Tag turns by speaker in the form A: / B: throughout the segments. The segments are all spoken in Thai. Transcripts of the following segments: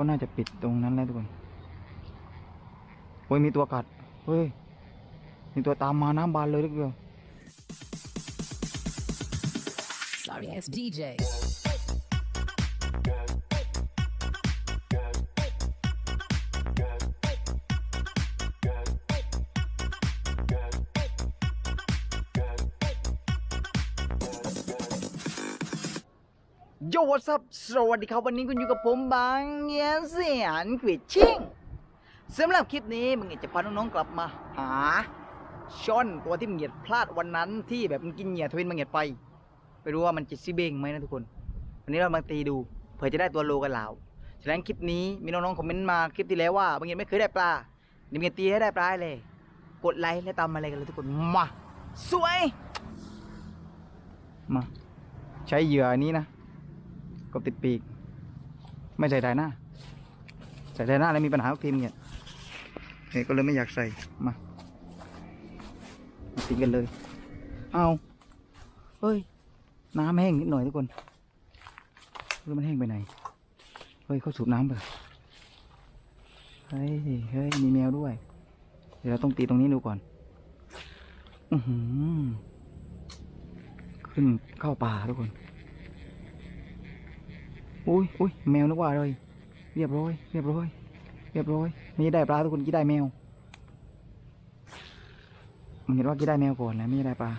A: ก็น่าจะปิดตรงนั้นแล้วทุกคนเฮ้ยมีตัวกัดเฮ้ยมีตัวตามมาน้ำบานเลยทุกคน
B: Sorry, it's DJ.
A: ยวัส up สวัสดีครับวันนี้คุณอยู่กับผมบางเงียเสียนขวิดชิงสำหรับคลิปนี้มึงจะพาน้องๆกลับมาหาช่อนตัวที่มึงเหยียดพลาดวันนั้นที่แบบมันกินเหยียดทวินมึงเหยียดไป ไปรู้ว่ามันจะซิเบงไหมนะทุกคน วันนี้เรามาตีดูเผื่อจะได้ตัวโลกันแล้วฉะนั้นคลิปนี้มีน้องๆคอมเมนต์มาคลิปที่แล้วว่าบางเหยียดไม่เคยได้ปลานี่มึงเหยียดตีให้ได้ปลาเลย กดไลค์และตามมาเลยกันเลยทุกคนมาสวยมาใช้เหยื่อนี้นะ กบติดปีก ไม่ใส่ไดหน้า ใส่ไดหน้าแล้วมีปัญหาทีมเนี่ยเนี่ยก็เลยไม่อยากใส่มาติดกันเลย เอาเฮ้ย น้ำแห้งนิดหน่อยทุกคนเฮ้ยมันแห้งไปไหน เฮ้ยเขาสูบน้ำเปเฮ้ย เฮ้ย มีแมวด้วย เดี๋ยวเราต้องตีตรงนี้ดูก่อน อือหือ ขึ้นเข้าป่าทุกคน อุ้ยอุ้ยแมวนึกว่าเลย เรียบร้อย เรียบร้อย เรียบร้อยม่ได้ปลาทุกคนกี่ได้แมวมันเห็นว่ากี่ได้แมวก่อนนะไม่ได้ปลา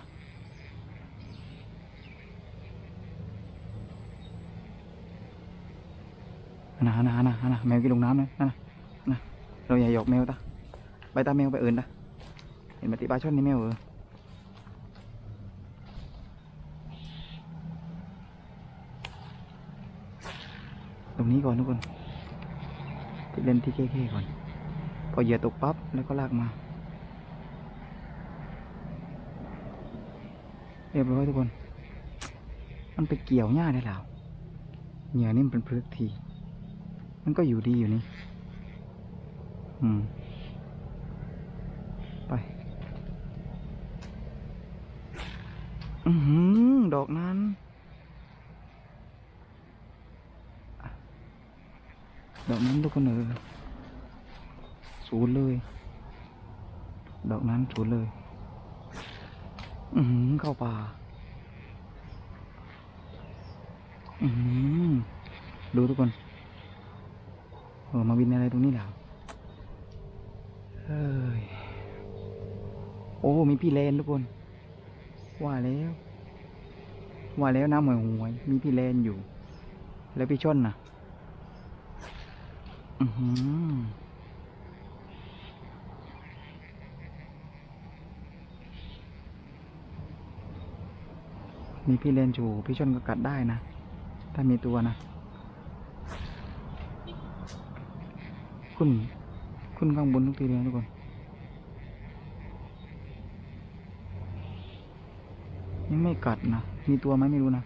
A: นะนะนะนะแมวกินลงน้ำเลยนะนะเราอย่าหยอกแมวตาไปตาแมวไปเอินตาเห็นมาติปลาช่อนนี่แมวเออ รงนี้ก่อนทุกคนที่เล่นที่เค้ๆก่อน พอเหยื่อตกปั๊บแล้วก็ลากมา เรียบร้อยทุกคน มันไปเกี่ยวหญ้าได้แล้วเหยื่อนี่มันเป็นพลึกที มันก็อยู่ดีอยู่นี่ อืม ไป อือหือ ดอกนั้น ดอกนั้นทุกคนเออ ศูนย์เลย ดอกนั้นศูนย์เลย อือหือเข้าป่า อือหือดูทุกคนเออมาบินอะไรตรงนี้แล้วเฮ้ย โอ้ มีพี่เลนทุกคน ว่าแล้ว ว่าแล้วน้ำหวยหวยมีพี่เลนอยู่ แล้วพี่ช่อนนะอือหือ มีพี่เลนจูพี่ชนก็กัดได้นะ ถ้ามีตัวนะขึ้นขึ้นข้างบนทุกทีเลยทุกคน ยังไม่กัดนะ มีตัวไหมไม่รู้นะ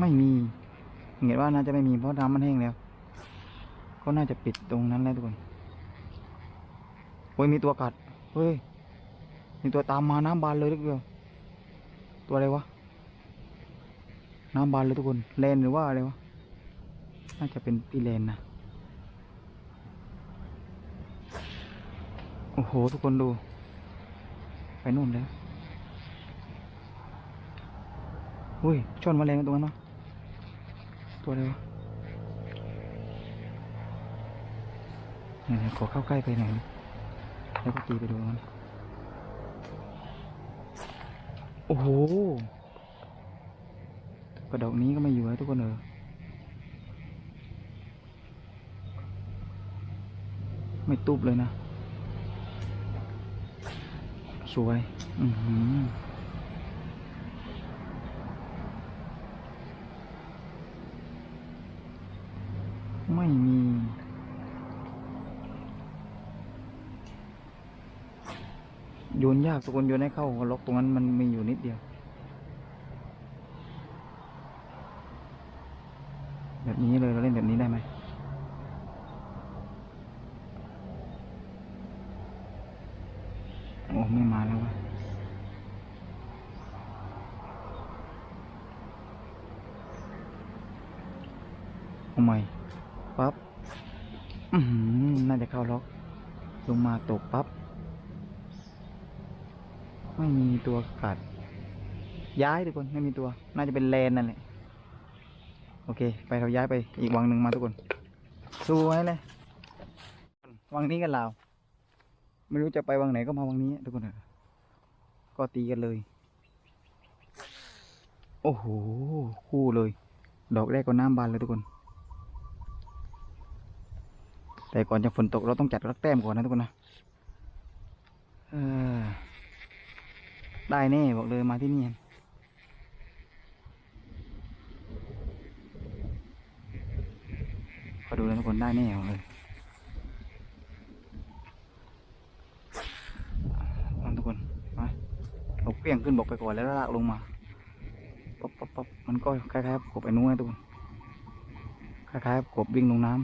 A: ไม่มี เห็นว่าน่าจะไม่มีเพราะน้ำมันแห้งแล้ว ก็น่าจะปิดตรงนั้นแล้วทุกคนเฮ้ยมีตัวกัดเฮ้ยมีตัวตามมาน้ำบานเลยทุกคนตัวอะไรวะน้ำบานเลยทุกคนเลนหรือว่าอะไรวะน่าจะเป็นปีเลนนะโอ้โหทุกคนดู ไปนู่นแล้วอุ้ยชนมาแรงตรงนั้นเนาะ ตัวอะไรวะไหนขอเข้าใกล้ไปหน่อยแล้วก็ตีไปดูมันโอ้โหกระดอกนี้ก็ไม่อยู่แล้วทุกคนเออไม่ตุบเลยนะ สวย อือหือ ไม่มี โยนยากทุกคนโยนให้เข้าล็อกตรงนั้นมันมีอยู่นิดเดียว แบบนี้เลยเราเล่นแบบนี้ได้ไหมโอ้ไม่มาแล้ววะเอาใหม่ ปั๊บน่าจะเข้าล็อก ลงมาตกปั๊บ ไม่มีตัวกัด ย้ายทุกคน ไม่มีตัว น่าจะเป็นแลนนั่นแหละ โอเค ไปเราย้ายไปอีกวังหนึ่งมาทุกคนสวยเลย วังนี้กันลาว ไม่รู้จะไปวังไหนก็มาวังนี้ทุกคน ก็ตีกันเลย โอ้โห คู่เลย ดอกแรกก็น้ำบานเลยทุกคน แต่ก่อนจะฝนตกเราต้องจัดรักแต้มก่อนนะทุกคนนะได้แน่บอกเลยมาที่นี่ขอดูเลยทุกคนได้แน่บอกเลยทุกคนมาเราเปี้ยงขึ้นบอกไปก่อนแล้วลากลงมาป๊บป๊บป๊บมันก็คล้ายๆกบไอ้นู้นนะทุกคนคล้ายๆกบวิ่งลงน้ำ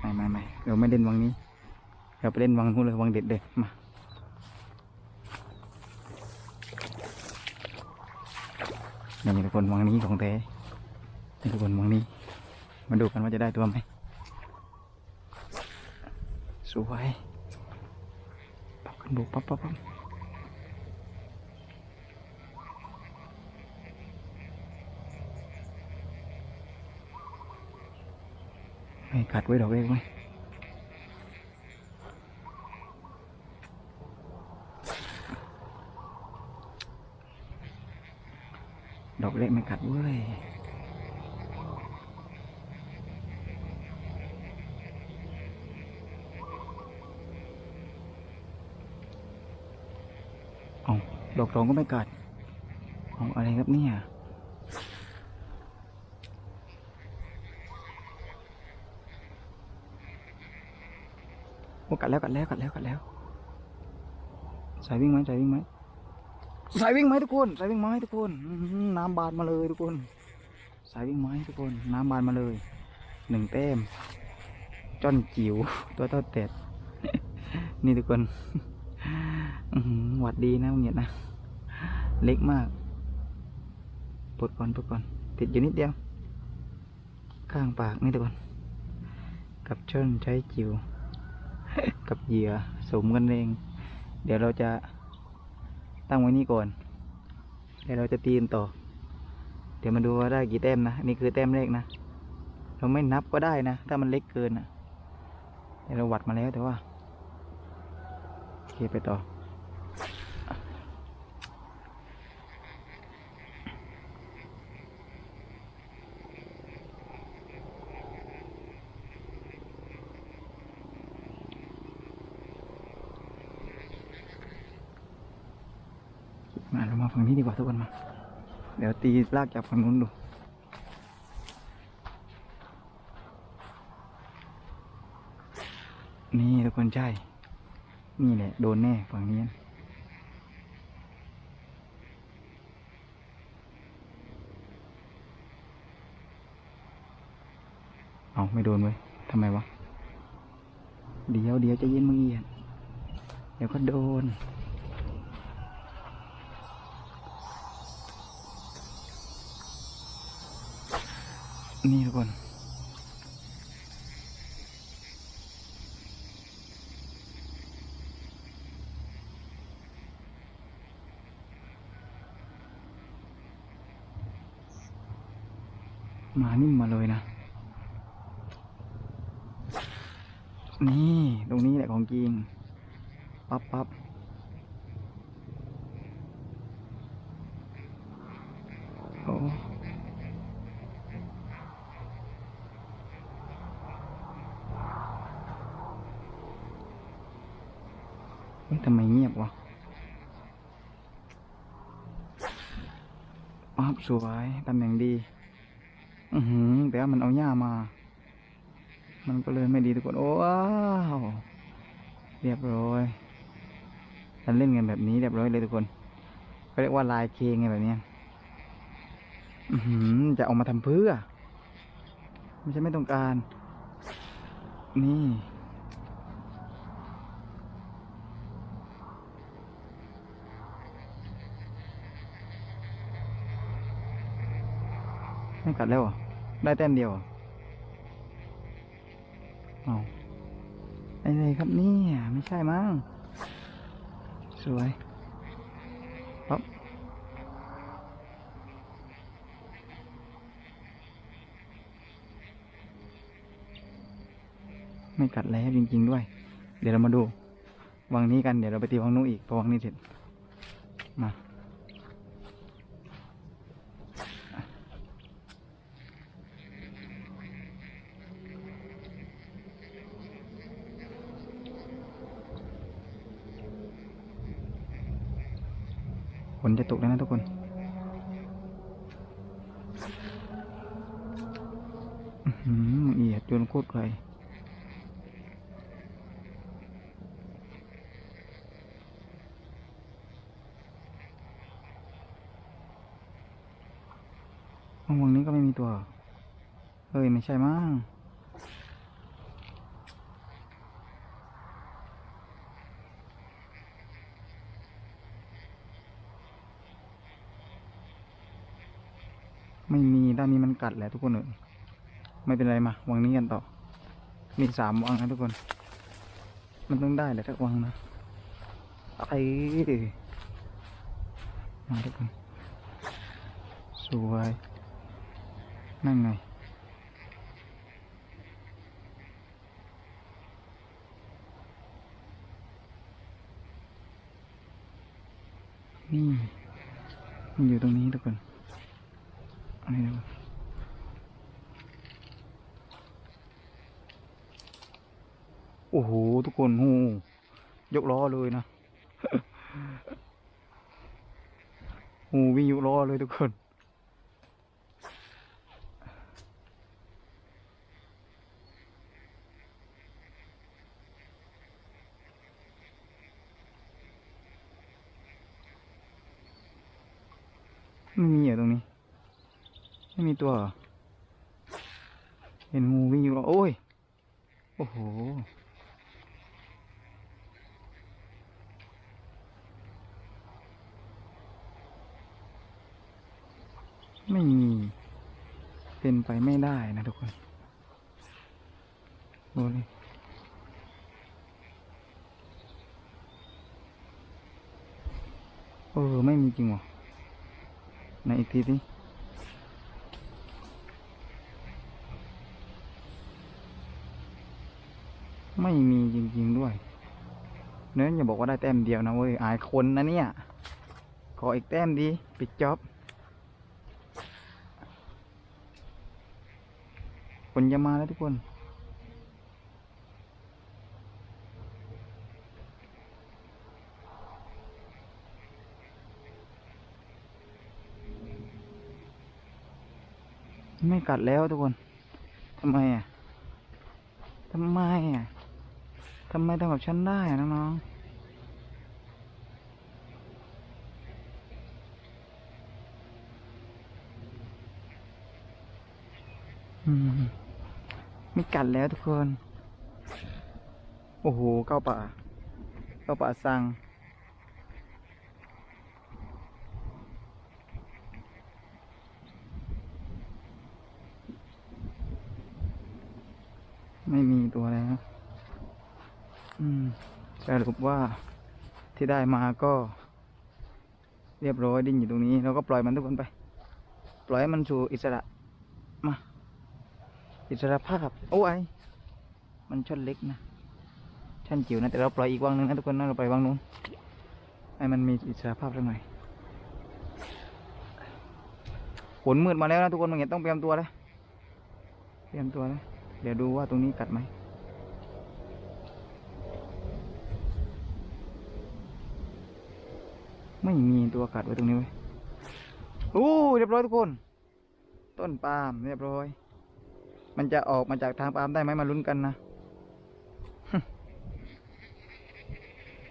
A: ไม่ไม่ไม่ เราไม่เล่นวังนี้เราไปเล่นวังนู้นเลยวังเด็ดเลยมานี่ทุกคนวังนี้ของแท้นี่ทุกคนวังนี้ มาดูกันว่าจะได้ตัวไหมสวยปับขึ้นบุกปั๊บปั๊บปั๊บไม่กัดไว้ดอกเล็กไหม อกเล็กไม่กัดเว้ยเอาดอกสองก็ไม่กัดเอาอะไรครับเนี่ยโอ้กัดแล้วกัดแล้วกัดแล้วกัดแล้วสายวิ่งไหมสายวิ่งไหม สายวิ่งไหมทุกคน สายวิ่งไหมทุกคนน้ำบานมาเลยทุกคน สายวิ่งไหมทุกคน น้ำบานมาเลยหนึ่งแต้มจ้อนจิ๋วตัวเท่าเต็ด นี่ทุกคนหวัดดีนะมึงเนี่ยนะ เล็กมากปลดก่อนปลดก่อน ติดอยู่นิดเดียว ข้างปากนี่ทุกคน กับจ้อนใช้จิ๋วกับเหยื่อสมกันเอง เดี๋ยวเราจะ ตั้งไว้นี่ก่อนเดี๋ยวเราจะตีนต่อ เดี๋ยวมาดูว่าได้กี่แต้มนะนี่คือแต้มเลขนะเราไม่นับก็ได้นะ ถ้ามันเล็กเกินนะเดี๋ยวเราวัดมาแล้วแต่ว่าโอเคไปต่อ มาเรามา ฝั่งนี้ดีกว่าทุกคนมา เดี๋ยวตีลากจากฝั่งนู้นดูนี่ทุกคนใช่ นี่แหละ โดนแน่ฝั่งนี้ เอาไม่โดนเว้ยทำไมวะ เดี๋ยวเดี๋ยวจะเย็นมึงเอียนเดี๋ยวก็โดน นี่ทุกคน มานิ่มมาเลยนะ นี่ ตรงนี้แหละของจริง ปั๊บปั๊บโอ้ เฮ้ยทำไมเงียบวะอ้าวสวยตำแหน่งดี อือหือแต่ว่ามันเอาหญ้ามา มันก็เลยไม่ดีทุกคน โอ้ว้าวเรียบร้อยฉันเล่นกันแบบนี้เรียบร้อยเลยทุกคนเขาเรียกว่าลายเคงไงแบบนี้อือหือจะเอามาทำเพื่อ ไม่ใช่ไม่ต้องการ นี่ ไม่กัดแล้วเหรอได้แต้มเดียวเอเอาไอ้เลยครับนี่ไม่ใช่มั้งสวยปั๊บไม่กัดแล้วจริง ๆ ด้วย เดี๋ยวเรามาดูวังนี้กันเดี๋ยวเราไปตีวังนู้นอีกพอวังนี้เสร็จ มา ฝนจะตกแล้วนะทุกคนอื้อหือเอียดจนโคตรไกลห้องวงนี้ก็ไม่มีตัว เฮ้ย ไม่ใช่มั้ง ไม่มี ด้านนี้มันกัดแหละทุกคนเออไม่เป็นไรมาวังนี้กันต่อ มีสามวังนะทุกคน มันต้องได้แหละทักวังนะไอ้มาทุกคน สวย นั่นไงนี่มันอยู่ตรงนี้ทุกคน นนี้ทุกคนโอ้โห ทุกคนหูยกล้อเลยนะหูวิ่งยกล้อเลยทุกคน ไม่มีเหรอตรงนี้ ไม่มี ตัวเห็นงูวิ่งอยู่โอ้ย โอ้โห ไม่มี เป็นไปไม่ได้นะทุกคนดูเลยเออ ไม่มีจริงเหรอไหนอีกทีสิ ไม่มีจริงๆด้วย เนื้ออย่าบอกว่าได้แต้มเดียวนะเว้ย อายคนนะเนี่ย ขออีกแต้มดี ปิดจ็อบฝนจะมาแล้วทุกคนไม่กัดแล้วทุกคน ทำไมอะ ทำไมอะ ทำไมทำกับฉันได้น้องๆอืมไม่กัดแล้วทุกคน โอ้โหเก้าป่าเก้าป่าสังไม่มีตัวแล้ว อืมสรุปว่าที่ได้มาก็ เรียบร้อยดิ้นอยู่ตรงนี้เราก็ปล่อยมันทุกคนไป ปล่อยให้มันสู่อิสระมา อิสระภาพโอ้ยมันช่อนเล็กนะช่อนจิ๋วนะแต่เราปล่อยอีกวังนึงนะทุกคนนะเราปล่อยวังนู้นให้มันมีอิสระภาพสักหน่อยฝนมืดมาแล้วนะทุกคนมันเห็นต้องเตรียมตัวแล้วเตรียมตัวแล้วเดี๋ยวดูว่าตรงนี้กัดไหม ไม่มีตัวกัดไว้ตรงนี้เว้โอ้เรียบร้อยทุกคน ต้นปาล์มเรียบร้อย มันจะออกมาจากทางปาล์มได้ไหมมาลุ้นกันนะ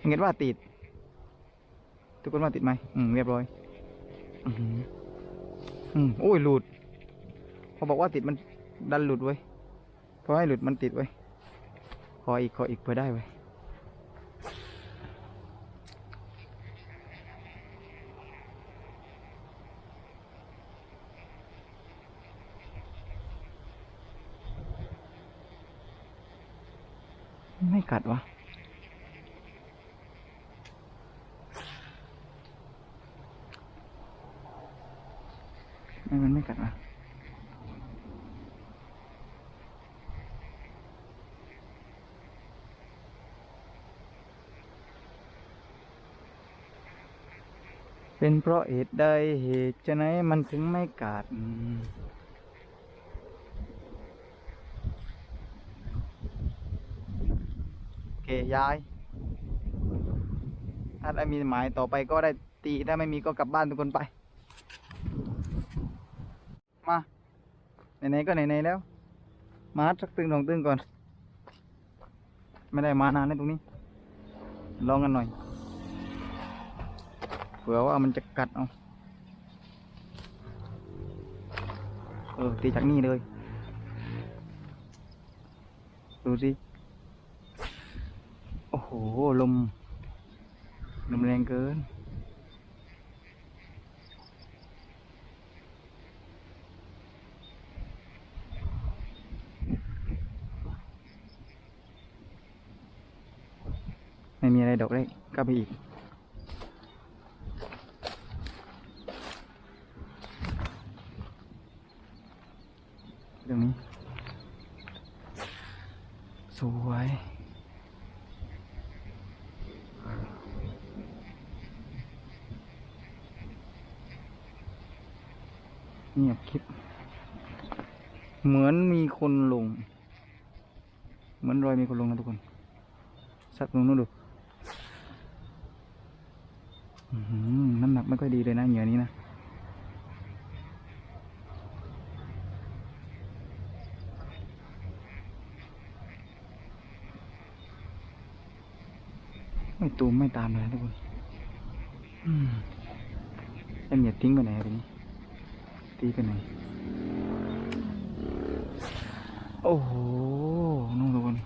A: เห็นว่าติด ทุกคนว่าติดไหมอืมเรียบร้อย อือหืออืมโอ้ยหลุดพอบอกว่าติดมันดันหลุดเว้พอให้หลุดมันติดไว้ขออีกขออีกเพื่อได้ไว้ ไม่กัดวะไม่มันไม่กัดวะเป็นเพราะเหตุใดเหตุจะไหนมันถึงไม่กัดอืมโอ เคยายถ้าได้มีหมายต่อไปก็ได้ตีถ้าไม่มีก็กลับบ้านทุกคนไป มาไหนๆก็ไหนๆแล้ว มาสักตึงสองตึงก่อน ไม่ได้มานานแล้วตรงนี้ ลองกันหน่อยเผื่อว่ามันจะกัดเอาเออตีจากนี่เลย ดูสิ โอ้โหลม ลมแรงเกิน ไม่มีอะไรดอกเลยกก็ไปอีก ตรงนี้ สวย เงียบคลิป เหมือนมีคนลง เหมือนรอยมีคนลงนะทุกคน สักลงนู้นดูน้ำหนักไม่ค่อยดีเลยนะเหยื่อนี้นะไม่ตูมไม่ตามเลยทุกคนอืมเอ็มอย่าทิ้งไปไหนอะทีนี้ตีไปไหน โอ้โหนู่นทุกคน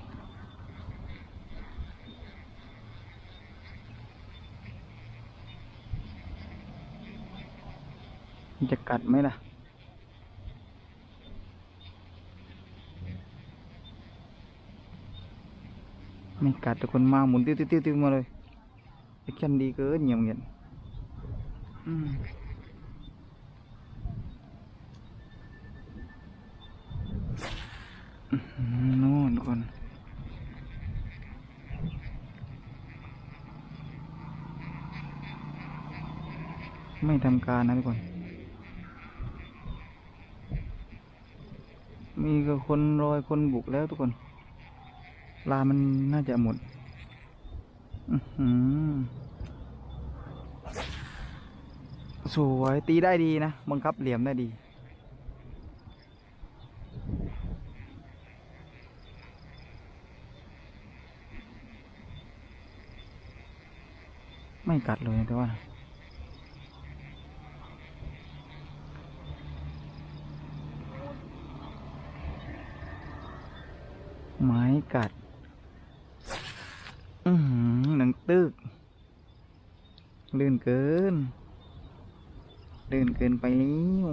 A: มันจะกัดไหมล่ะไม่กัดแต่คนมาหมุนติ้วติ้วติ้วติ้วมาเลยแอคชั่นดีเกินเงียบเงียบอืม คน ไม่ทำการนะทุกคน มีก็คนรอยคนบุกแล้วทุกคนปลามันน่าจะหมดอื้อหือสวยตีได้ดีนะบังคับเหลี่ยมได้ดี ไม่กัดเลยแต่ว่า ไม้กัด อือหือหนังตึก ลื่นเกิน ลื่นเกินไปแล้ว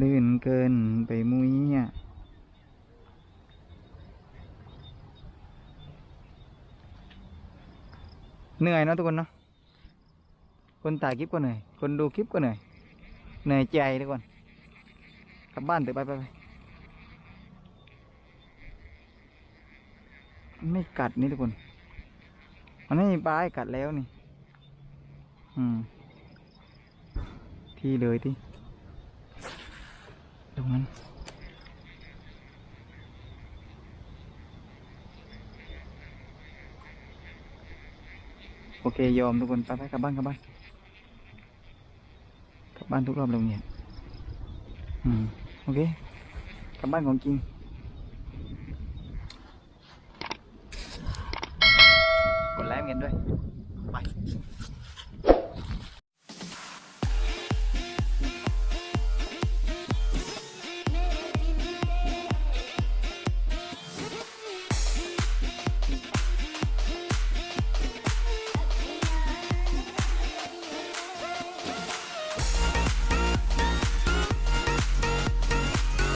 A: ลื่นเกินไปมุ้ยอะ เหนื่อยเนอะทุกคนเนาะคนถ่ายคลิปก็เหนื่อย คนดูคลิปก็เหนื่อยเหนื่อยใจทุกคนกลับบ้านเถอะไปไปไปไม่กัดนี่ทุกคน มันไม่มีปลาให้กัดแล้วนี่ อืม ที่เลยที่ตรงนั้น โอเคยอมทุกคนไปไปกลับบ้านกลับบ้านกลับบ้านทุกรอบเลยเนี่ยอืมโอเคกลับบ้านของจริง